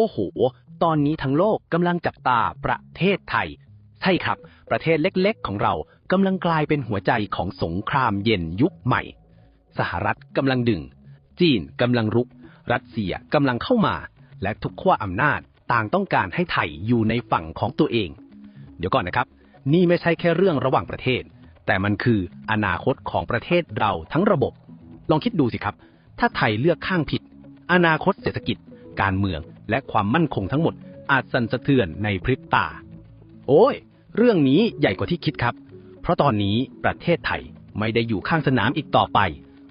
โอ้โห ตอนนี้ทั้งโลกกำลังจับตาประเทศไทย ใช่ครับ ประเทศเล็กๆ ของเรากำลังกลายเป็นหัวใจของสงครามเย็นยุคใหม่ สหรัฐกำลังดึง จีนกำลังรุก รัสเซียกำลังเข้ามา และทุกขั้วอำนาจต่างต้องการให้ไทยอยู่ในฝั่งของตัวเอง เดี๋ยวก่อนนะครับ นี่ไม่ใช่แค่เรื่องระหว่างประเทศ แต่มันคืออนาคตของประเทศเราทั้งระบบ ลองคิดดูสิครับ ถ้าไทยเลือกข้างผิด อนาคตเศรษฐกิจ การเมือง และความมั่นคงทั้งหมดอาจสั่นสะเทือนในพริบตา โอ้ย เรื่องนี้ใหญ่กว่าที่คิดครับ เพราะตอนนี้ประเทศไทยไม่ได้อยู่ข้างสนามอีกต่อไป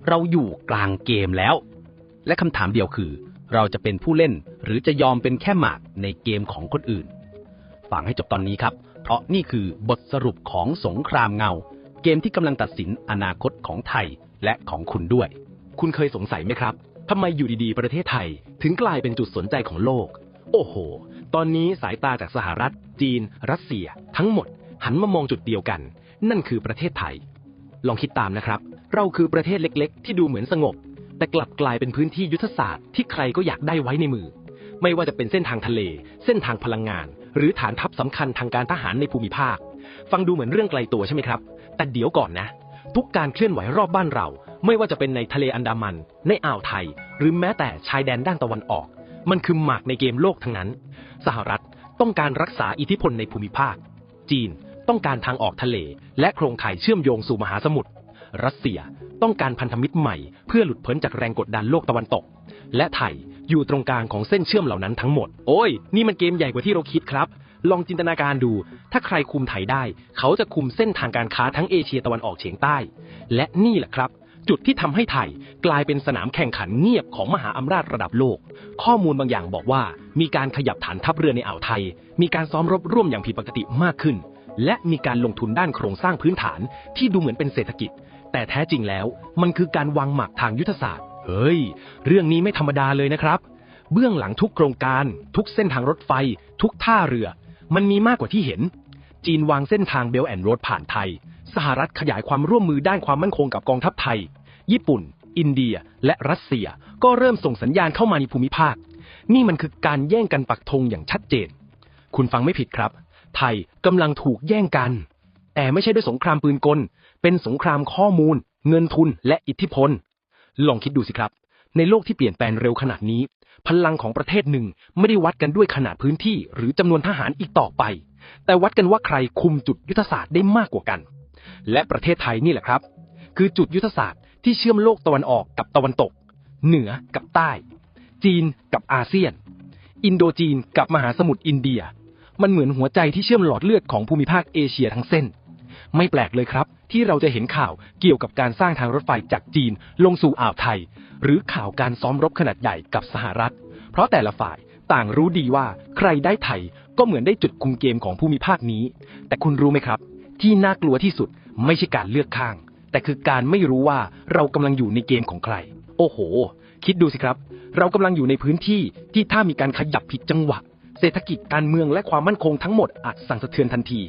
เราอยู่กลางเกมแล้ว และคำถามเดียวคือ เราจะเป็นผู้เล่นหรือจะยอมเป็นแค่หมากในเกมของคนอื่น ฟังให้จบตอนนี้ครับ เพราะนี่คือบทสรุปของสงครามเงา เกมที่กำลังตัดสินอนาคตของไทยและของคุณด้วย คุณเคยสงสัยไหมครับ ทำไมอยู่ดีๆ ประเทศไทย ถึงกลายเป็นจุดสนใจของโลก โอ้โห ตอนนี้สายตาจากสหรัฐ จีน รัสเซีย ทั้งหมด หันมามองจุดเดียวกัน นั่นคือประเทศไทย ลองคิดตามนะครับ เราคือประเทศเล็กๆ ที่ดูเหมือนสงบ แต่กลับกลายเป็นพื้นที่ยุทธศาสตร์ที่ใครก็อยากได้ไว้ในมือ ไม่ว่าจะเป็นเส้นทางทะเล เส้นทางพลังงาน หรือฐานทัพสำคัญทางการทหารในภูมิภาค ฟังดูเหมือนเรื่องไกลตัวใช่ไหมครับ แต่เดี๋ยวก่อนนะ ทุกการเคลื่อนไหวรอบบ้านเรา ไม่ว่าจะเป็นในทะเลอันดามัน ในอ่าวไทย หรือแม้แต่ชายแดนด้านตะวันออก มันคือหมากในเกมโลกทั้งนั้น สหรัฐต้องการรักษาอิทธิพลในภูมิภาค จีนต้องการทางออกทะเล และโครงข่ายเชื่อมโยงสู่มหาสมุทร รัสเซียต้องการพันธมิตรใหม่เพื่อหลุดพ้นจากแรงกดดันโลกตะวันตก และไทยอยู่ตรงกลางของเส้นเชื่อมเหล่านั้นทั้งหมด โอ้ย นี่มันเกมใหญ่กว่าที่เราคิดครับ ลองจินตนาการดู ถ้าใครคุมไทยได้ เขาจะคุมเส้นทางการค้าทั้งเอเชียตะวันออกเฉียงใต้ และนี่แหละครับ จุดที่ทำให้ไทยกลายเป็นสนามแข่งขันเงียบของมหาอำนาจระดับโลก ข้อมูลบางอย่างบอกว่า มีการขยับฐานทัพเรือในอ่าวไทย มีการซ้อมรบร่วมอย่างผิดปกติมากขึ้น และมีการลงทุนด้านโครงสร้างพื้นฐานที่ดูเหมือนเป็นเศรษฐกิจ แต่แท้จริงแล้ว มันคือการวางหมากทางยุทธศาสตร์ เฮ้ย เรื่องนี้ไม่ธรรมดาเลยนะครับ เบื้องหลังทุกโครงการ ทุกเส้นทางรถไฟ ทุกท่าเรือ มันมีมากกว่าที่เห็น จีนวางเส้นทางเบลแอนด์โรดผ่านไทย สหรัฐขยายความร่วมมือด้านความมั่นคงกับกองทัพไทย ญี่ปุ่น อินเดีย และรัสเซีย ก็เริ่มส่งสัญญาณเข้ามาในภูมิภาค นี่มันคือการแย่งกันปักธงอย่างชัดเจน คุณฟังไม่ผิดครับ ไทยกำลังถูกแย่งกัน แต่ไม่ใช่ด้วยสงครามปืนกล เป็นสงครามข้อมูล เงินทุน และอิทธิพล ลองคิดดูสิครับ ในโลกที่เปลี่ยนแปลงเร็วขนาดนี้ พลังของประเทศหนึ่งไม่ได้วัดกันด้วยขนาดพื้นที่ หรือจำนวนทหารอีกต่อไป แต่วัดกันว่าใครคุมจุดยุทธศาสตร์ได้มากกว่ากัน และประเทศไทยนี่แหละครับ คือจุดยุทธศาสตร์ที่เชื่อมโลกตะวันออกกับตะวันตก เหนือกับใต้ จีนกับอาเซียน อินโดจีนกับมหาสมุทรอินเดีย มันเหมือนหัวใจที่เชื่อมหลอดเลือดของภูมิภาคเอเชียทั้งเส้น ไม่แปลกเลยครับ ที่เราจะเห็นข่าวเกี่ยวกับการสร้างทางรถไฟจากจีนลงสู่อ่าวไทย หรือข่าวการซ้อมรบขนาดใหญ่กับสหรัฐ เพราะแต่ละฝ่ายต่างรู้ดีว่าใครได้ไทยก็เหมือนได้จุดคุมเกมของภูมิภาคนี้ แต่คุณรู้ไหมครับ ที่น่ากลัวที่สุดไม่ใช่การเลือกข้าง แต่คือการไม่รู้ว่าเรากำลังอยู่ในเกมของใคร โอ้โห คิดดูสิครับ เรากำลังอยู่ในพื้นที่ที่ถ้ามีการขยับผิดจังหวะ เศรษฐกิจการเมืองและความมั่นคงทั้งหมดอาจสั่นสะเทือนทันที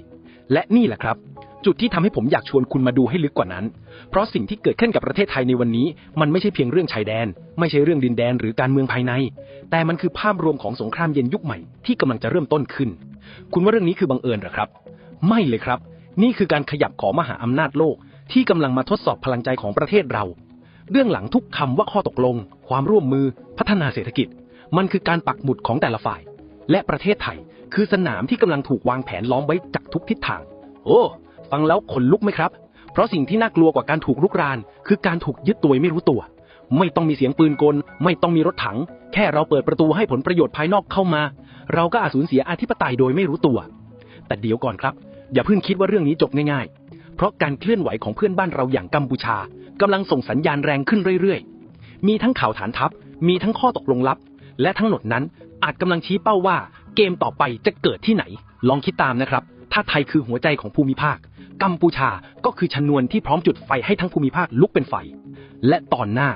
และนี่แหละครับ จุดที่ทำให้ผมอยากชวนคุณมาดูให้ลึกกว่านั้น เพราะสิ่งที่เกิดขึ้นกับประเทศไทยในวันนี้ มันไม่ใช่เพียงเรื่องชายแดน ไม่ใช่เรื่องดินแดนหรือการเมืองภายใน แต่มันคือภาพรวมของสงครามเย็นยุคใหม่ที่กำลังจะเริ่มต้นขึ้น คุณว่าเรื่องนี้คือบังเอิญหรอครับ ไม่เลยครับ นี่คือการขยับของมหาอำนาจโลกที่กำลังมาทดสอบพลังใจของประเทศเราเบื้องหลังทุกคำว่าข้อตกลง ความร่วมมือ พัฒนาเศรษฐกิจ มันคือการปักหมุดของแต่ละฝ่าย และประเทศไทย คือสนามที่กำลังถูกวางแผนล้อมไว้จากทุกทิศทาง โอ้ ฟังแล้วขนลุกไหมครับ เพราะสิ่งที่น่ากลัวกว่าการถูกลุกราน คือการถูกยึดตัวไม่รู้ตัว ไม่ต้องมีเสียงปืนกล ไม่ต้องมีรถถัง แค่เราเปิดประตูให้ผลประโยชน์ภายนอกเข้ามา เราก็อาจสูญเสียอธิปไตยโดยไม่รู้ตัว แต่เดี๋ยวก่อนครับ อย่าเพิ่งคิดว่าเรื่องนี้จบง่ายๆ เพราะการเคลื่อนไหวของเพื่อนบ้านเราอย่างกัมพูชากำลังส่งสัญญาณแรงขึ้นเรื่อยๆ มีทั้งข่าวฐานทัพ มีทั้งข้อตกลงลับ และทั้งหมดนั้นอาจกำลังชี้เป้าว่าเกมต่อไปจะเกิดที่ไหน ลองคิดตามนะครับ ถ้าไทยคือหัวใจของภูมิภาค กัมพูชาก็คือชนวนที่พร้อมจุดไฟให้ทั้งภูมิภาคลุกเป็นไฟ และตอนหน้า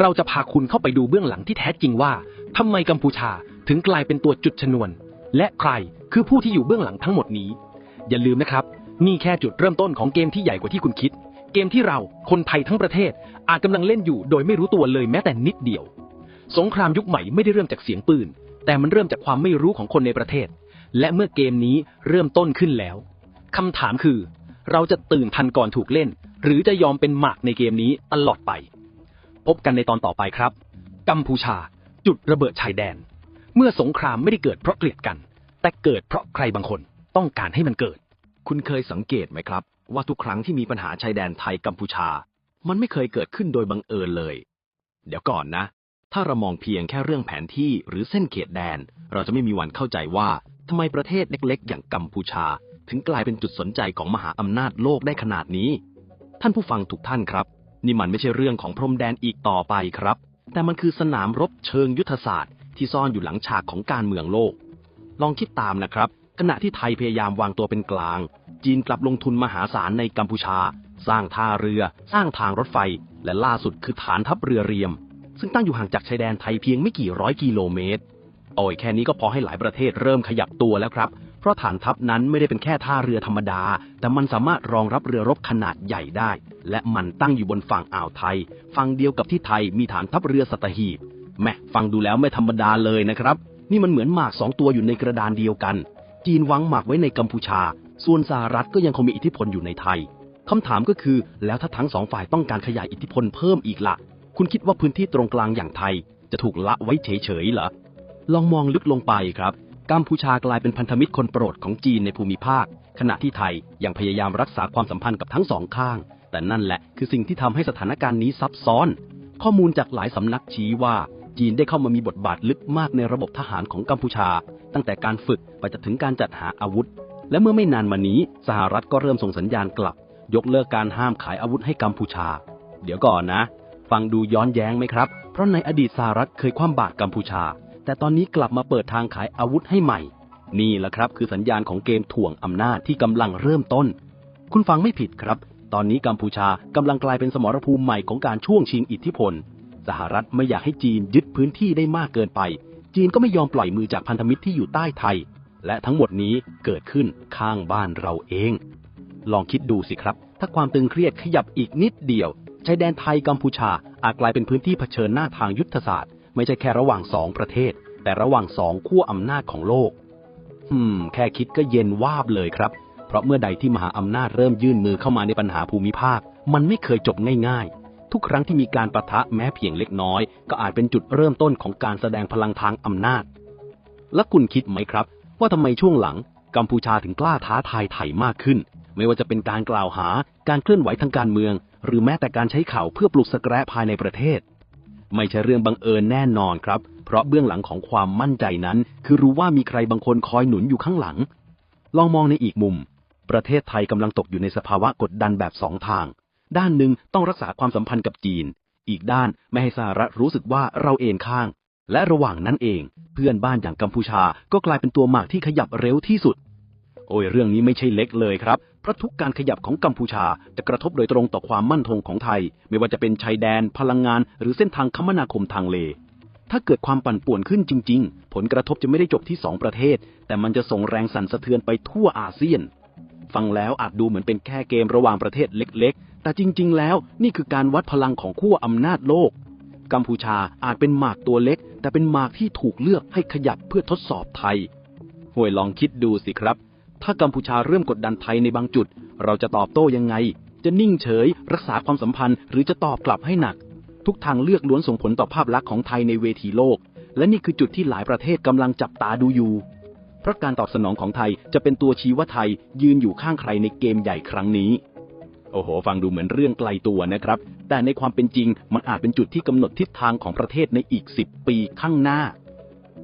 เราจะพาคุณเข้าไปดูเบื้องหลังที่แท้จริงว่าทำไมกัมพูชาถึงกลายเป็นตัวจุดชนวน และใครคือผู้ที่อยู่เบื้องหลังทั้งหมดนี้ อย่าลืมนะครับ นี่แค่จุดเริ่มต้นของเกมที่ใหญ่กว่าที่คุณคิด เกมที่เราคนไทยทั้งประเทศ อาจกำลังเล่นอยู่โดยไม่รู้ตัวเลยแม้แต่นิดเดียว สงครามยุคใหม่ไม่ได้เริ่มจากเสียงปืน แต่มันเริ่มจากความไม่รู้ของคนในประเทศ และเมื่อเกมนี้เริ่มต้นขึ้นแล้วคำถามคือ เราจะตื่นทันก่อนถูกเล่น หรือจะยอมเป็นหมากในเกมนี้ตลอดไป พบกันในตอนต่อไปครับ กัมพูชา จุดระเบิดชายแดน เมื่อสงครามไม่ได้เกิดเพราะเกลียดกัน แต่เกิดเพราะใครบางคนต้องการให้มันเกิด คุณเคยสังเกตไหมครับ ว่าทุกครั้งที่มีปัญหาชายแดนไทยกัมพูชา มันไม่เคยเกิดขึ้นโดยบังเอิญเลย เดี๋ยวก่อนนะ ถ้าเรามองเพียงแค่เรื่องแผนที่หรือเส้นเขตแดน เราจะไม่มีวันเข้าใจว่าทำไมประเทศเล็กๆ อย่างกัมพูชา ถึงกลายเป็นจุดสนใจของมหาอำนาจโลกได้ขนาดนี้ ท่านผู้ฟังทุกท่านครับ นี่มันไม่ใช่เรื่องของพรมแดนอีกต่อไปครับ แต่มันคือสนามรบเชิงยุทธศาสตร์ ที่ซ่อนอยู่หลังฉากของการเมืองโลก ลองคิดตามนะครับ ขณะที่ไทยพยายามวางตัวเป็นกลาง จีนกลับลงทุนมหาศาลในกัมพูชา สร้างท่าเรือ สร้างทางรถไฟ และล่าสุดคือฐานทัพเรือเรียม ซึ่งตั้งอยู่ห่างจากชายแดนไทยเพียงไม่กี่ร้อยกิโลเมตร โอ้ยแค่นี้ก็พอให้หลายประเทศเริ่มขยับตัวแล้วครับ เพราะฐานทัพนั้นไม่ได้เป็นแค่ท่าเรือธรรมดา แต่มันสามารถรองรับเรือรบขนาดใหญ่ได้ และมันตั้งอยู่บนฝั่งอ่าวไทย ฝั่งเดียวกับที่ไทยมีฐานทัพเรือสัตหีบแม่ฟังดูแล้วไม่ธรรมดาเลยนะครับ นี่มันเหมือนหมากสองตัวอยู่ในกระดานเดียวกัน จีนวางหมากไว้ในกัมพูชา ส่วนสหรัฐก็ยังคงมีอิทธิพลอยู่ในไทยคำถามก็คือ แล้วถ้าทั้งสองฝ่ายต้องการขยายอิทธิพลเพิ่มอีกละ่ะ คุณคิดว่าพื้นที่ตรงกลางอย่างไทย จะถูกละไว้เฉยๆเหรอ ลองมองลึกลงไปครับกัมพูชากลายเป็นพันธมิตรคนโปรดของจีนในภูมิภาค ขณะที่ไทยยังพยายามรักษาความสัมพันธ์กับทั้งสองข้าง แต่นั่นแหละคือสิ่งที่ทำให้สถานการณ์นี้ซับซ้อน ข้อมูลจากหลายสำนักชี้ว่า จีนได้เข้ามามีบทบาทลึกมากในระบบทหารของกัมพูชา ตั้งแต่การฝึกไปจนถึงการจัดหาอาวุธ และเมื่อไม่นานมานี้สหรัฐก็เริ่มส่งสัญญาณกลับ ยกเลิกการห้ามขายอาวุธให้กัมพูชา เดี๋ยวก่อนนะ ฟังดูย้อนแย้งไหมครับ เพราะในอดีตสหรัฐเคยคว่ำบาตรกัมพูชา แต่ตอนนี้กลับมาเปิดทางขายอาวุธให้ใหม่ นี่แหละครับคือสัญญาณของเกมถ่วงอำนาจที่กำลังเริ่มต้น คุณฟังไม่ผิดครับตอนนี้กัมพูชากำลังกลายเป็นสมรภูมิใหม่ของการช่วงชิงอิทธิพล สหรัฐไม่อยากให้จีนยึดพื้นที่ได้มากเกินไป จีนก็ไม่ยอมปล่อยมือจากพันธมิตรที่อยู่ใต้ไทย และทั้งหมดนี้เกิดขึ้นข้างบ้านเราเอง ลองคิดดูสิครับ ถ้าความตึงเครียดขยับอีกนิดเดียวชายแดนไทยกัมพูชาอาจกลายเป็นพื้นที่เผชิญหน้าทางยุทธศาสตร์ ไม่ใช่แค่ระหว่างสองประเทศ แต่ระหว่างสองขั้วอำนาจของโลกอืม แค่คิดก็เย็นวาบเลยครับ เพราะเมื่อใดที่มหาอำนาจเริ่มยื่นมือเข้ามาในปัญหาภูมิภาค มันไม่เคยจบง่ายๆ ทุกครั้งที่มีการประทะแม้เพียงเล็กน้อย ก็อาจเป็นจุดเริ่มต้นของการแสดงพลังทางอำนาจ และคุณคิดไหมครับ ว่าทำไมช่วงหลังกัมพูชาถึงกล้าท้าทายไทยมากขึ้น ไม่ว่าจะเป็นการกล่าวหา การเคลื่อนไหวทางการเมือง หรือแม้แต่การใช้ข่าวเพื่อปลุกสแกรภายในประเทศ ไม่ใช่เรื่องบังเอิญแน่นอนครับ เพราะเบื้องหลังของความมั่นใจนั้น คือรู้ว่ามีใครบางคนคอยหนุนอยู่ข้างหลัง ลองมองในอีกมุม ประเทศไทยกำลังตกอยู่ในสภาวะกดดันแบบสองทาง ด้านหนึ่งต้องรักษาความสัมพันธ์กับจีน อีกด้านไม่ให้สหรัฐรู้สึกว่าเราเอนข้าง และระหว่างนั้นเอง เพื่อนบ้านอย่างกัมพูชาก็กลายเป็นตัวหมากที่ขยับเร็วที่สุด โอ้ยเรื่องนี้ไม่ใช่เล็กเลยครับเพราะทุกการขยับของกัมพูชาจะกระทบโดยตรงต่อความมั่นคงของไทย ไม่ว่าจะเป็นชายแดน พลังงาน หรือเส้นทางคมนาคมทางเล ถ้าเกิดความปั่นป่วนขึ้นจริง ๆ ผลกระทบจะไม่ได้จบที่สองประเทศ แต่มันจะส่งแรงสั่นสะเทือนไปทั่วอาเซียน ฟังแล้วอาจดูเหมือนเป็นแค่เกมระหว่างประเทศเล็กๆ แต่จริง ๆ แล้วนี่คือการวัดพลังของขั้วอำนาจโลก กัมพูชาอาจเป็นหมากตัวเล็ก แต่เป็นหมากที่ถูกเลือกให้ขยับเพื่อทดสอบไทยห่วยลองคิดดูสิครับ ถ้ากัมพูชาเริ่มกดดันไทยในบางจุด เราจะตอบโต้ยังไง จะนิ่งเฉย รักษาความสัมพันธ์ หรือจะตอบกลับให้หนัก ทุกทางเลือกล้วนส่งผลต่อภาพลักษณ์ของไทยในเวทีโลก และนี่คือจุดที่หลายประเทศกำลังจับตาดูอยู่เพราะการตอบสนองของไทยจะเป็นตัวชี้ว่าไทยยืนอยู่ข้างใครในเกมใหญ่ครั้งนี้ โอ้โห ฟังดูเหมือนเรื่องไกลตัวนะครับ แต่ในความเป็นจริงมันอาจเป็นจุดที่กำหนดทิศทางของประเทศในอีก 10 ปีข้างหน้า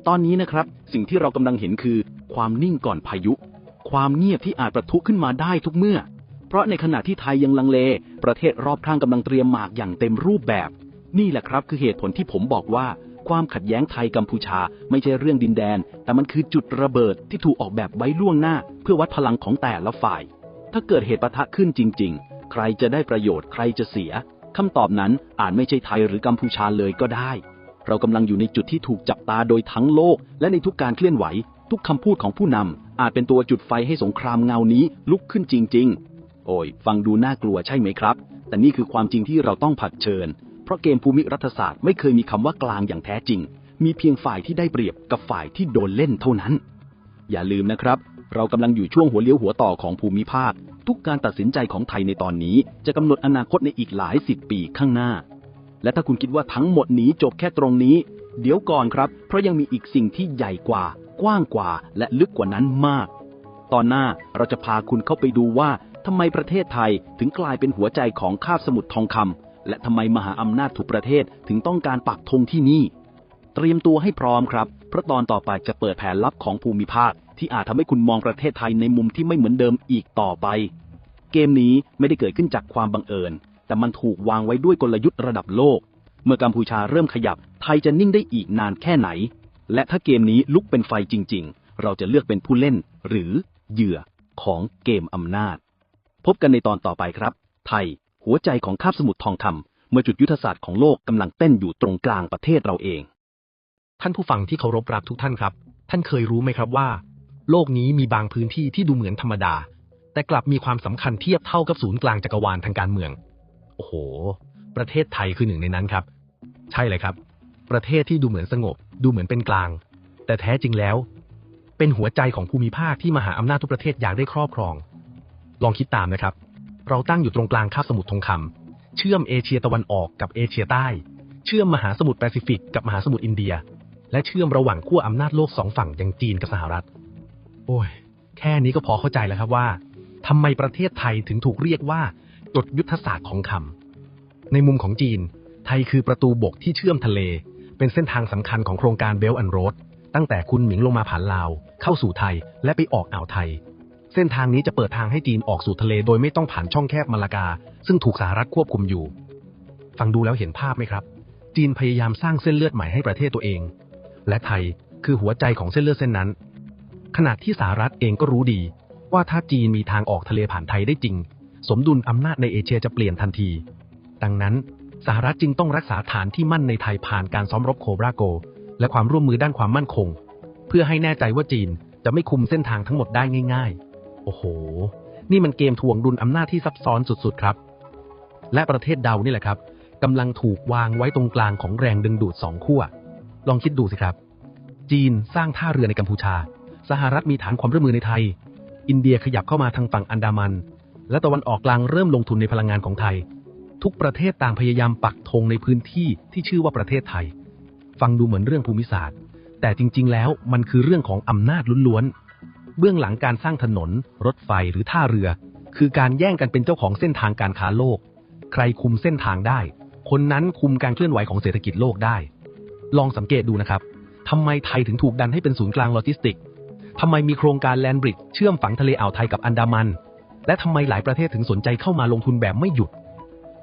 ตอนนี้นะครับ สิ่งที่เรากำลังเห็นคือ ความนิ่งก่อนพายุ ความเงียบที่อาจประทุขึ้นมาได้ทุกเมื่อ เพราะในขณะที่ไทยยังลังเล ประเทศรอบข้างกำลังเตรียมหมากอย่างเต็มรูปแบบ นี่แหละครับคือเหตุผลที่ผมบอกว่า ความขัดแย้งไทยกัมพูชา ไม่ใช่เรื่องดินแดน แต่มันคือจุดระเบิดที่ถูกออกแบบไว้ล่วงหน้า เพื่อวัดพลังของแต่ละฝ่าย ถ้าเกิดเหตุปะทะขึ้นจริง ๆ ใครจะได้ประโยชน์ใครจะเสียคำตอบนั้นอาจไม่ใช่ไทยหรือกัมพูชาเลยก็ได้ เรากำลังอยู่ในจุดที่ถูกจับตาโดยทั้งโลก และในทุกการเคลื่อนไหว ทุกคำพูดของผู้นำอาจเป็นตัวจุดไฟให้สงครามเงานี้ลุกขึ้นจริง ๆ โอ้ย ฟังดูน่ากลัวใช่ไหมครับ แต่นี่คือความจริงที่เราต้องผัดเชิญ เพราะเกมภูมิรัฐศาสตร์ไม่เคยมีคำว่ากลางอย่างแท้จริง มีเพียงฝ่ายที่ได้เปรียบกับฝ่ายที่โดนเล่นเท่านั้น อย่าลืมนะครับ เรากำลังอยู่ช่วงหัวเลี้ยวหัวต่อของภูมิภาค ทุกการตัดสินใจของไทยในตอนนี้จะกำหนดอนาคตในอีกหลายสิบปีข้างหน้า และถ้าคุณคิดว่าทั้งหมดนี้จบแค่ตรงนี้ เดี๋ยวก่อนครับ เพราะยังมีอีกสิ่งที่ใหญ่กว่า กว้างกว่า และลึกกว่านั้นมาก ตอนหน้าเราจะพาคุณเข้าไปดูว่าทำไมประเทศไทยถึงกลายเป็นหัวใจของคาบสมุทรทองคำและทำไมมหาอำนาจทุกประเทศถึงต้องการปักธงที่นี่ เตรียมตัวให้พร้อมครับ เพราะตอนต่อไปจะเปิดแผนลับของภูมิภาค ที่อาจทำให้คุณมองประเทศไทยในมุมที่ไม่เหมือนเดิมอีกต่อไป เกมนี้ไม่ได้เกิดขึ้นจากความบังเอิญ แต่มันถูกวางไว้ด้วยกลยุทธ์ระดับโลก เมื่อกัมพูชาเริ่มขยับ ไทยจะนิ่งได้อีกนานแค่ไหน และถ้าเกมนี้ลุกเป็นไฟจริง ๆ เราจะเลือกเป็นผู้เล่น หรือเหยื่อของเกมอำนาจ พบกันในตอนต่อไปครับ ไทย หัวใจของคาบสมุทรทองคำเมื่อจุดยุทธศาสตร์ของโลกกำลังเต้นอยู่ตรงกลางประเทศเราเอง ท่านผู้ฟังที่เคารพรักทุกท่านครับ ท่านเคยรู้ไหมครับว่า โลกนี้มีบางพื้นที่ที่ดูเหมือนธรรมดา แต่กลับมีความสำคัญเทียบเท่ากับศูนย์กลางจักรวาลทางการเมือง โอ้โห ประเทศไทยคือหนึ่งในนั้นครับ ใช่เลยครับ ประเทศที่ดูเหมือนสงบ ดูเหมือนเป็นกลาง แต่แท้จริงแล้ว เป็นหัวใจของภูมิภาคที่มหาอำนาจทุกประเทศอยากได้ครอบครอง ลองคิดตามนะครับ เราตั้งอยู่ตรงกลางคาบสมุทรทองคำเชื่อมเอเชียตะวันออกกับเอเชียใต้ เชื่อมมหาสมุทรแปซิฟิกกับมหาสมุทรอินเดีย และเชื่อมระหว่างขั้วอำนาจโลกสองฝั่งอย่างจีนกับสหรัฐ โอ้ย แค่นี้ก็พอเข้าใจแล้วครับว่าทำไมประเทศไทยถึงถูกเรียกว่าจดยุทธศาสตร์ของคำในมุมของจีน ไทยคือประตูบกที่เชื่อมทะเล เป็นเส้นทางสำคัญของโครงการเบลต์แอนโรดตั้งแต่คุณหมิงลงมาผ่านลาว เข้าสู่ไทยและไปออกอ่าวไทย เส้นทางนี้จะเปิดทางให้จีนออกสู่ทะเลโดยไม่ต้องผ่านช่องแคบมาลากา ซึ่งถูกสหรัฐควบคุมอยู่ ฟังดูแล้วเห็นภาพไหมครับ จีนพยายามสร้างเส้นเลือดใหม่ให้ประเทศตัวเอง และไทยคือหัวใจของเส้นเลือดเส้นนั้น ขณะที่สหรัฐเองก็รู้ดี ว่าถ้าจีนมีทางออกทะเลผ่านไทยได้จริง สมดุลอำนาจในเอเชียจะเปลี่ยนทันที ดังนั้นสหรัฐจึงต้องรักษาฐานที่มั่นในไทยผ่านการซ้อมรบโคบราโก และความร่วมมือด้านความมั่นคง เพื่อให้แน่ใจว่าจีนจะไม่คุมเส้นทางทั้งหมดได้ง่าย ๆ โอ้โห นี่มันเกมทวงดุลอำนาจที่ซับซ้อนสุดๆครับ และประเทศเดานี่แหละครับกำลังถูกวางไว้ตรงกลางของแรงดึงดูดสองขั้ว ลองคิดดูสิครับ จีนสร้างท่าเรือในกัมพูชา สหรัฐมีฐานความร่วมมือในไทย อินเดียขยับเข้ามาทางฝั่งอันดามัน และตะวันออกกลางเริ่มลงทุนในพลังงานของไทย ทุกประเทศต่างพยายามปักธงในพื้นที่ที่ชื่อว่าประเทศไทย ฟังดูเหมือนเรื่องภูมิศาสตร์ แต่จริง ๆ แล้วมันคือเรื่องของอำนาจล้วนๆ เบื้องหลังการสร้างถนน รถไฟหรือท่าเรือ คือการแย่งกันเป็นเจ้าของเส้นทางการค้าโลก ใครคุมเส้นทางได้ คนนั้นคุมการเคลื่อนไหวของเศรษฐกิจโลกได้ ลองสังเกตดูนะครับทำไมไทยถึงถูกดันให้เป็นศูนย์กลางโลจิสติก ทำไมมีโครงการแลนบริดจ์เชื่อมฝังทะเลอ่าวไทยกับอันดามัน และทำไมหลายประเทศถึงสนใจเข้ามาลงทุนแบบไม่หยุด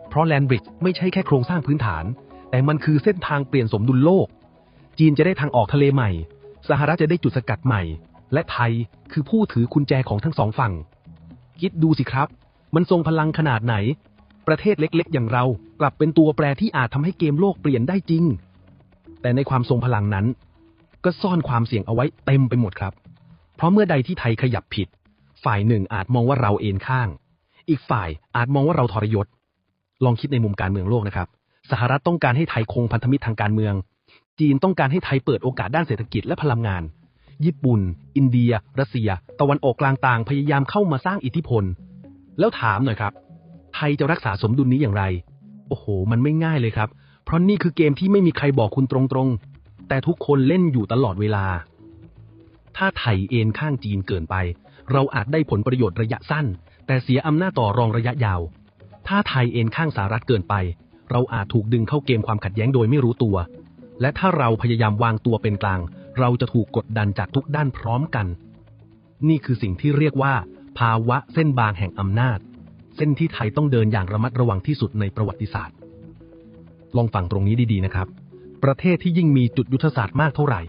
เพราะแลนบริดจ์ไม่ใช่แค่โครงสร้างพื้นฐาน แต่มันคือเส้นทางเปลี่ยนสมดุลโลก จีนจะได้ทางออกทะเลใหม่ สหรัฐจะได้จุดสกัดใหม่ และไทยคือผู้ถือกุญแจของทั้งสองฝั่ง คิดดูสิครับ มันทรงพลังขนาดไหน ประเทศเล็กๆ อย่างเรากลับเป็นตัวแปรที่อาจทำให้เกมโลกเปลี่ยนได้จริง แต่ในความทรงพลังนั้น ก็ซ่อนความเสี่ยงเอาไว้เต็มไปหมดครับ เพราะเมื่อใดที่ไทยขยับผิด ฝ่ายหนึ่งอาจมองว่าเราเอ็นข้าง อีกฝ่ายอาจมองว่าเราทรยศ ลองคิดในมุมการเมืองโลกนะครับ สหรัฐต้องการให้ไทยคงพันธมิตรทางการเมือง จีนต้องการให้ไทยเปิดโอกาสด้านเศรษฐกิจและพลังงาน ญี่ปุ่น อินเดีย รัสเซีย ตะวันออกกลางต่างพยายามเข้ามาสร้างอิทธิพล แล้วถามหน่อยครับ ไทยจะรักษาสมดุลนี้อย่างไร โอ้โห มันไม่ง่ายเลยครับ เพราะนี่คือเกมที่ไม่มีใครบอกคุณตรงๆ แต่ทุกคนเล่นอยู่ตลอดเวลา ถ้าไทยเอนข้างจีนเกินไป เราอาจได้ผลประโยชน์ระยะสั้น แต่เสียอำนาจต่อรองระยะยาว ถ้าไทยเอนข้างสหรัฐเกินไป เราอาจถูกดึงเข้าเกมความขัดแย้งโดยไม่รู้ตัว และถ้าเราพยายามวางตัวเป็นกลาง เราจะถูกกดดันจากทุกด้านพร้อมกัน นี่คือสิ่งที่เรียกว่า ภาวะเส้นบางแห่งอำนาจ เส้นที่ไทยต้องเดินอย่างระมัดระวังที่สุดในประวัติศาสตร์ ลองฟังตรงนี้ดีๆนะครับ ประเทศที่ยิ่งมีจุดยุทธศาสตร์มากเท่าไหร่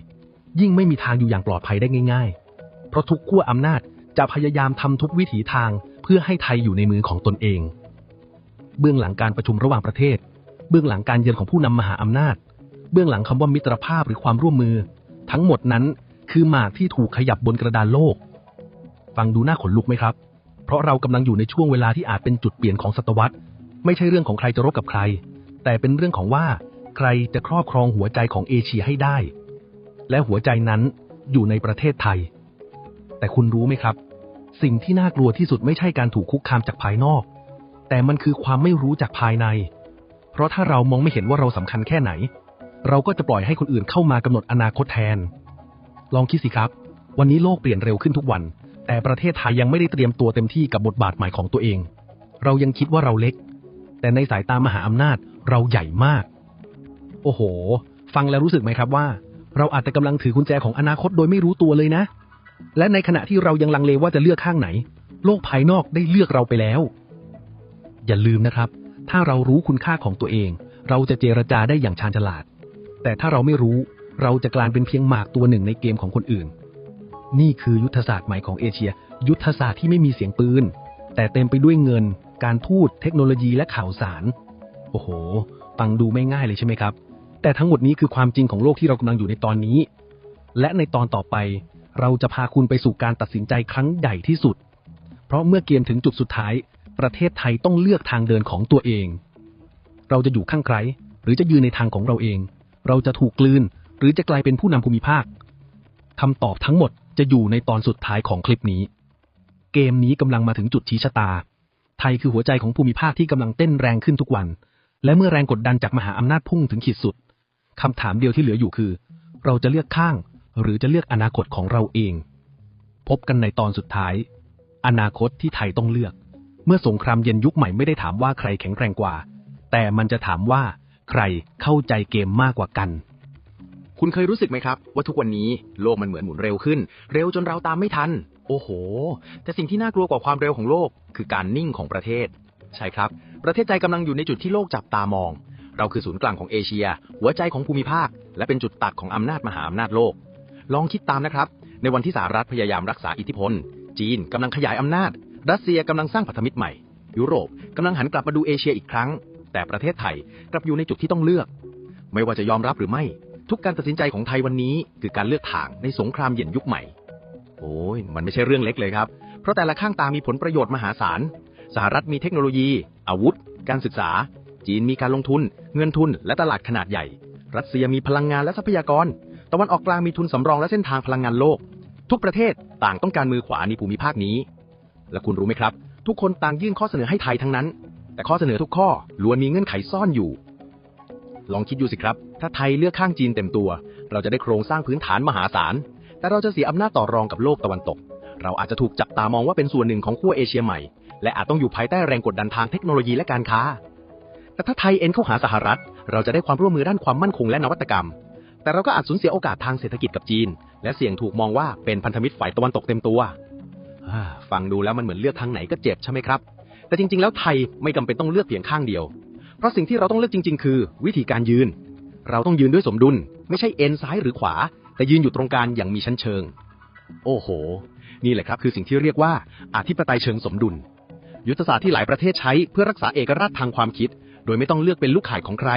ยิ่งไม่มีทางอยู่อย่างปลอดภัยได้ง่าย ๆ เพราะทุกขั้วอำนาจจะพยายามทำทุกวิถีทางเพื่อให้ไทยอยู่ในมือของตนเอง เบื้องหลังการประชุมระหว่างประเทศ เบื้องหลังการเยือนของผู้นำมหาอำนาจ เบื้องหลังคำว่ามิตรภาพหรือความร่วมมือ ทั้งหมดนั้นคือหมากที่ถูกขยับบนกระดานโลก ฟังดูน่าขนลุกไหมครับ เพราะเรากำลังอยู่ในช่วงเวลาที่อาจเป็นจุดเปลี่ยนของศตวรรษ ไม่ใช่เรื่องของใครจะรบกับใคร แต่เป็นเรื่องของว่า ใครจะครอบครองหัวใจของเอเชียให้ได้ และหัวใจนั้นอยู่ในประเทศไทย แต่คุณรู้ไหมครับ สิ่งที่น่ากลัวที่สุดไม่ใช่การถูกคุกคามจากภายนอก แต่มันคือความไม่รู้จากภายใน เพราะถ้าเรามองไม่เห็นว่าเราสำคัญแค่ไหน เราก็จะปล่อยให้คนอื่นเข้ามากำหนดอนาคตแทน ลองคิดสิครับ วันนี้โลกเปลี่ยนเร็วขึ้นทุกวัน แต่ประเทศไทยยังไม่ได้เตรียมตัวเต็มที่กับบทบาทใหม่ของตัวเอง เรายังคิดว่าเราเล็ก แต่ในสายตามหาอำนาจเราใหญ่มาก โอ้โห ฟังแล้วรู้สึกไหมครับว่า เราอาจจะกำลังถือกุญแจของอนาคตโดยไม่รู้ตัวเลยนะ และในขณะที่เรายังลังเลว่าจะเลือกข้างไหน โลกภายนอกได้เลือกเราไปแล้ว อย่าลืมนะครับ ถ้าเรารู้คุณค่าของตัวเอง เราจะเจรจาได้อย่างชาญฉลาด แต่ถ้าเราไม่รู้เราจะกลายเป็นเพียงหมากตัวหนึ่งในเกมของคนอื่น นี่คือยุทธศาสตร์ใหม่ของเอเชีย ยุทธศาสตร์ที่ไม่มีเสียงปืน แต่เต็มไปด้วยเงิน การทูตเทคโนโลยีและข่าวสาร โอ้โหฟังดูไม่ง่ายเลยใช่ไหมครับ แต่ทั้งหมดนี้คือความจริงของโลกที่เรากำลังอยู่ในตอนนี้ และในตอนต่อไป เราจะพาคุณไปสู่การตัดสินใจครั้งใหญ่ที่สุด เพราะเมื่อเกมถึงจุดสุดท้าย ประเทศไทยต้องเลือกทางเดินของตัวเอง เราจะอยู่ข้างใคร หรือจะยืนในทางของเราเอง เราจะถูกกลืน หรือจะกลายเป็นผู้นำภูมิภาคคำตอบทั้งหมดจะอยู่ในตอนสุดท้ายของคลิปนี้ เกมนี้กำลังมาถึงจุดชี้ชะตา ไทยคือหัวใจของภูมิภาคที่กำลังเต้นแรงขึ้นทุกวัน และเมื่อแรงกดดันจากมหาอำนาจพุ่งถึงขีดสุด คำถามเดียวที่เหลืออยู่คือ เราจะเลือกข้าง หรือจะเลือกอนาคตของเราเอง พบกันในตอนสุดท้าย อนาคตที่ไทยต้องเลือก เมื่อสงครามเย็นยุคใหม่ไม่ได้ถามว่าใครแข็งแกร่งกว่า แต่มันจะถามว่าใครเข้าใจเกมมากกว่ากัน คุณเคยรู้สึกไหมครับ ว่าทุกวันนี้โลกมันเหมือนหมุนเร็วขึ้น เร็วจนเราตามไม่ทัน โอ้โห แต่สิ่งที่น่ากลัวกว่าความเร็วของโลก คือการนิ่งของประเทศ ใช่ครับ ประเทศไทยกำลังอยู่ในจุดที่โลกจับตามอง เราคือศูนย์กลางของเอเชีย หัวใจของภูมิภาค และเป็นจุดตัดของอำนาจมหาอำนาจโลก ลองคิดตามนะครับ ในวันที่สหรัฐพยายามรักษาอิทธิพล จีนกำลังขยายอำนาจ รัสเซียกำลังสร้างพันธมิตรใหม่ ยุโรปกำลังหันกลับมาดูเอเชียอีกครั้ง แต่ประเทศไทยกลับอยู่ในจุดที่ต้องเลือก ไม่ว่าจะยอมรับหรือไม่ ทุกการตัดสินใจของไทยวันนี้ คือการเลือกทางในสงครามเย็นยุคใหม่ โอ้ยมันไม่ใช่เรื่องเล็กเลยครับ เพราะแต่ละข้างตามีผลประโยชน์มหาศาลสหรัฐมีเทคโนโลยี อาวุธ การศึกษา จีนมีการลงทุน เงินทุน และตลาดขนาดใหญ่ รัสเซียมีพลังงานและทรัพยากร ตะวันออกกลางมีทุนสำรองและเส้นทางพลังงานโลก ทุกประเทศต่างต้องการมือขวาในภูมิภาคนี้ และคุณรู้ไหมครับ ทุกคนต่างยื่นข้อเสนอให้ไทยทั้งนั้น แต่ข้อเสนอทุกข้อล้วนมีเงื่อนไขซ่อนอยู่ ลองคิดดูสิครับ ถ้าไทยเลือกข้างจีนเต็มตัว เราจะได้โครงสร้างพื้นฐานมหาศาล แต่เราจะเสียอำนาจต่อรองกับโลกตะวันตก เราอาจจะถูกจับตามองว่าเป็นส่วนหนึ่งของขั้วเอเชียใหม่ และอาจต้องอยู่ภายใต้แรงกดดันทางเทคโนโลยีและการค้า แต่ถ้าไทยเอ็นเข้าหาสหรัฐ เราจะได้ความร่วมมือด้านความมั่นคงและนวัตกรรม แต่เราก็อาจสูญเสียโอกาสทางเศรษฐกิจกับจีน และเสี่ยงถูกมองว่าเป็นพันธมิตรฝ่ายตะวันตกเต็มตัวฟังดูแล้วมันเหมือนเลือกทางไหนก็เจ็บใช่ไหมครับ แต่จริง ๆ แล้วไทยไม่จำเป็นต้องเลือกเพียงข้างเดียว เพราะสิ่งที่เราต้องเลือกจริง ๆ คือ วิธีการยืน เราต้องยืนด้วยสมดุล ไม่ใช่เอ็นซ้ายหรือขวา แต่ยืนอยู่ตรงกลางอย่างมีชั้นเชิง โอ้โห นี่แหละครับคือสิ่งที่เรียกว่าอธิปไตยเชิงสมดุล ยุทธศาสตร์ที่หลายประเทศใช้เพื่อรักษาเอกราชทางความคิด โดยไม่ต้องเลือกเป็นลูกข่ายของใคร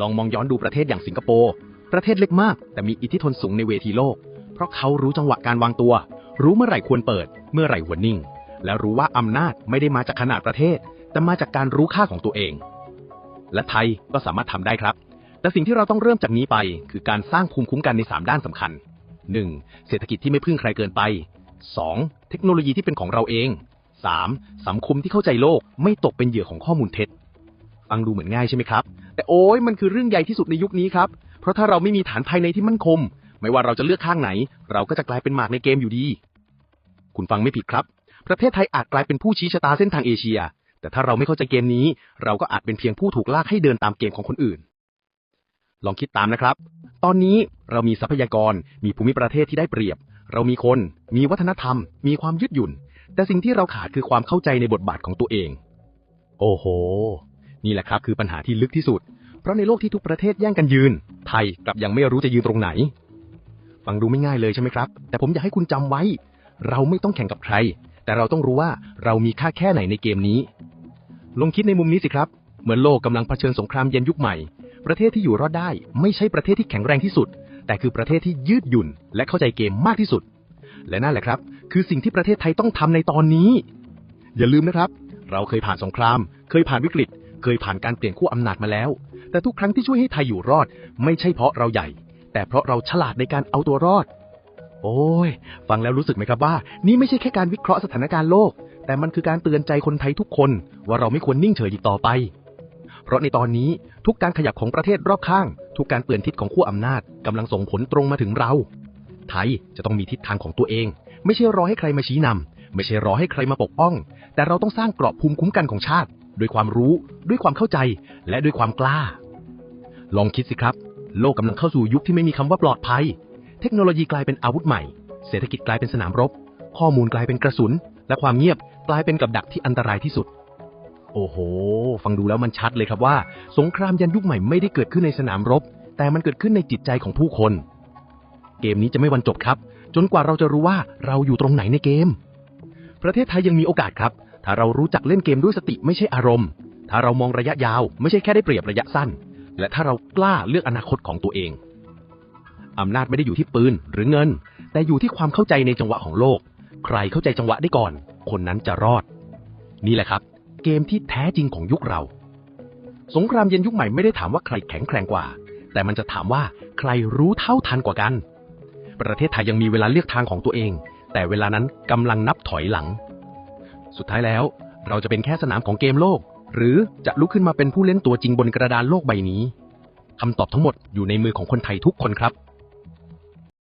ลองมองย้อนดูประเทศอย่างสิงคโปร์ ประเทศเล็กมาก แต่มีอิทธิพลสูงในเวทีโลก เพราะเขารู้จังหวะการวางตัว รู้เมื่อไหร่ควรเปิด เมื่อไหร่ควรนิ่ง และรู้ว่าอำนาจไม่ได้มาจากขนาดประเทศ แต่มาจากการรู้ค่าของตัวเอง และไทยก็สามารถทำได้ครับ แต่สิ่งที่เราต้องเริ่มจากนี้ไป คือการสร้างภูมิคุ้มกันใน 3 ด้านสำคัญ 1. เศรษฐกิจที่ไม่พึ่งใครเกินไป 2. เทคโนโลยีที่เป็นของเราเอง 3. สังคมที่เข้าใจโลกไม่ตกเป็นเหยื่อของข้อมูลเท็จ ฟังดูเหมือนง่ายใช่ไหมครับ แต่โอ้ยมันคือเรื่องใหญ่ที่สุดในยุคนี้ครับ เพราะถ้าเราไม่มีฐานภายในที่มั่นคง ไม่ว่าเราจะเลือกข้างไหน เราก็จะกลายเป็นหมากในเกมอยู่ดี คุณฟังไม่ผิดครับ ประเทศไทยอาจกลายเป็นผู้ชี้ชะตาเส้นทางเอเชีย แต่ถ้าเราไม่เข้าใจเกมนี้ เราก็อาจเป็นเพียงผู้ถูกลากให้เดินตามเกมของคนอื่น ลองคิดตามนะครับ ตอนนี้เรามีทรัพยากร มีภูมิประเทศที่ได้เปรียบ เรามีคน มีวัฒนธรรม มีความยืดหยุ่น แต่สิ่งที่เราขาดคือความเข้าใจในบทบาทของตัวเอง โอ้โห นี่แหละครับคือปัญหาที่ลึกที่สุด เพราะในโลกที่ทุกประเทศแย่งกันยืน ไทยกลับยังไม่รู้จะยืนตรงไหน ฟังดูไม่ง่ายเลยใช่ไหมครับ แต่ผมอยากให้คุณจำไว้ เราไม่ต้องแข่งกับใคร แต่เราต้องรู้ว่าเรามีค่าแค่ไหนในเกมนี้ ลองคิดในมุมนี้สิครับ เหมือนโลกกำลังเผชิญสงครามเย็นยุคใหม่ ประเทศที่อยู่รอดได้ ไม่ใช่ประเทศที่แข็งแรงที่สุด แต่คือประเทศที่ยืดหยุ่น และเข้าใจเกมมากที่สุด และนั่นแหละครับ คือสิ่งที่ประเทศไทยต้องทำในตอนนี้ อย่าลืมนะครับ เราเคยผ่านสงคราม เคยผ่านวิกฤต เคยผ่านการเปลี่ยนขั้วอำนาจมาแล้ว แต่ทุกครั้งที่ช่วยให้ไทยอยู่รอด ไม่ใช่เพราะเราใหญ่ แต่เพราะเราฉลาดในการเอาตัวรอด โอ้ย ฟังแล้วรู้สึกไหมครับว่า นี่ไม่ใช่แค่การวิเคราะห์สถานการณ์โลก แต่มันคือการเตือนใจคนไทยทุกคน ว่าเราไม่ควรนิ่งเฉยอีกต่อไป เพราะในตอนนี้ทุกการขยับของประเทศรอบข้าง ทุกการเปลี่ยนทิศของขั้วอำนาจกำลังส่งผลตรงมาถึงเรา ไทยจะต้องมีทิศทางของตัวเอง ไม่ใช่รอให้ใครมาชี้นำไม่ใช่รอให้ใครมาปกป้อง แต่เราต้องสร้างเกราะภูมิคุ้มกันของชาติ ด้วยความรู้ ด้วยความเข้าใจ และด้วยความกล้า ลองคิดสิครับ โลกกำลังเข้าสู่ยุคที่ไม่มีคำว่าปลอดภัย เทคโนโลยีกลายเป็นอาวุธใหม่ เศรษฐกิจกลายเป็นสนามรบ ข้อมูลกลายเป็นกระสุน และความเงียบกลายเป็นกับดักที่อันตรายที่สุด โอ้โห ฟังดูแล้วมันชัดเลยครับว่า สงครามยันยุคใหม่ไม่ได้เกิดขึ้นในสนามรบ แต่มันเกิดขึ้นในจิตใจของผู้คน เกมนี้จะไม่วันจบครับ จนกว่าเราจะรู้ว่าเราอยู่ตรงไหนในเกม ประเทศไทยยังมีโอกาสครับ ถ้าเรารู้จักเล่นเกมด้วยสติไม่ใช่อารมณ์ ถ้าเรามองระยะยาวไม่ใช่แค่ได้เปรียบระยะสั้น และถ้าเรากล้าเลือกอนาคตของตัวเอง อำนาจไม่ได้อยู่ที่ปืนหรือเงิน แต่อยู่ที่ความเข้าใจในจังหวะของโลก ใครเข้าใจจังหวะได้ก่อน คนนั้นจะรอด นี่แหละครับ เกมที่แท้จริงของยุคเรา สงครามเย็นยุคใหม่ไม่ได้ถามว่าใครแข็งแกร่งกว่า แต่มันจะถามว่าใครรู้เท่าทันกว่ากัน ประเทศไทยยังมีเวลาเลือกทางของตัวเอง แต่เวลานั้นกำลังนับถอยหลัง สุดท้ายแล้วเราจะเป็นแค่สนามของเกมโลก หรือจะลุกขึ้นมาเป็นผู้เล่นตัวจริงบนกระดานโลกใบนี้คำตอบทั้งหมดอยู่ในมือของคนไทยทุกคนครับ